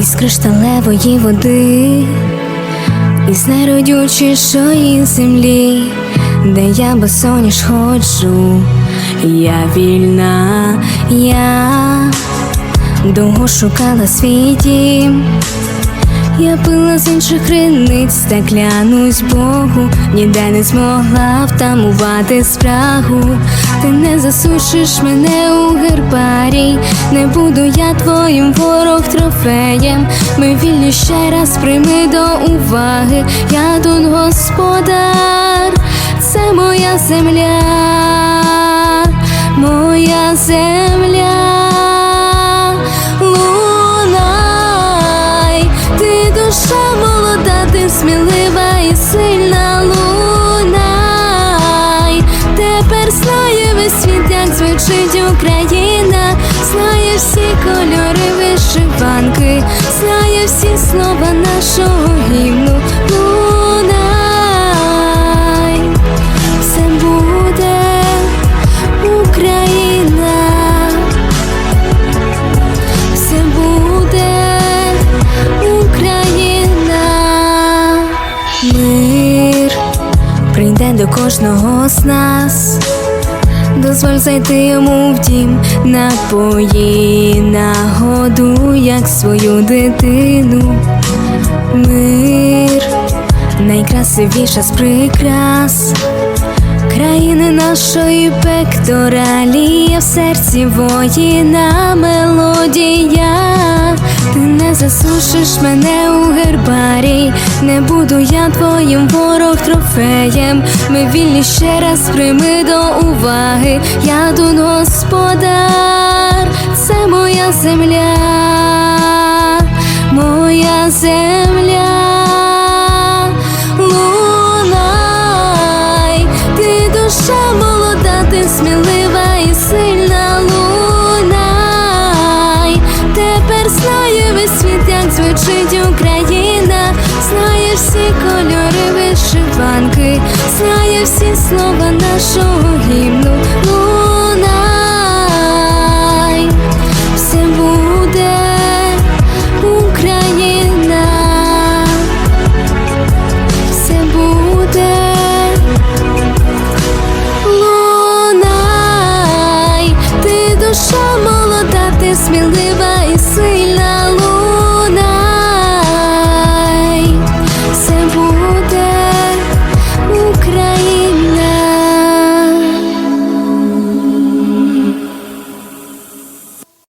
Із кришталевої води, із найродючішої землі, де я босоніж ходжу, я вільна, я довго шукала свій дім. Я пила з інших криниць, та клянусь Богу, ніде не змогла втамувати спрагу. Ти не засушиш мене у гербарій, не буду я твоїм ворог трофеєм. Ми вільні ще раз прийми до уваги. Я тут господар, це моя земля, моя земля. Вишиванки, знає всі слова нашого гімну. Лунай, все буде Україна все буде Україна, мир прийде до кожного з нас. Дозволь зайти йому в дім, напої, нагоду, як свою дитину. Мир найкрасивіша з прикрас країни нашої пекторалі, в серці воїна мелодія. Ти не засушиш мене у гербарій, не буду я твоїм ворог трофеєм. Ми вільні ще раз прийми до уваги. Я тут господар, це моя земля, моя земля. звучить Україна, знає всі кольори вишиванки, знає всі слова нашого гімну. Ну, Луна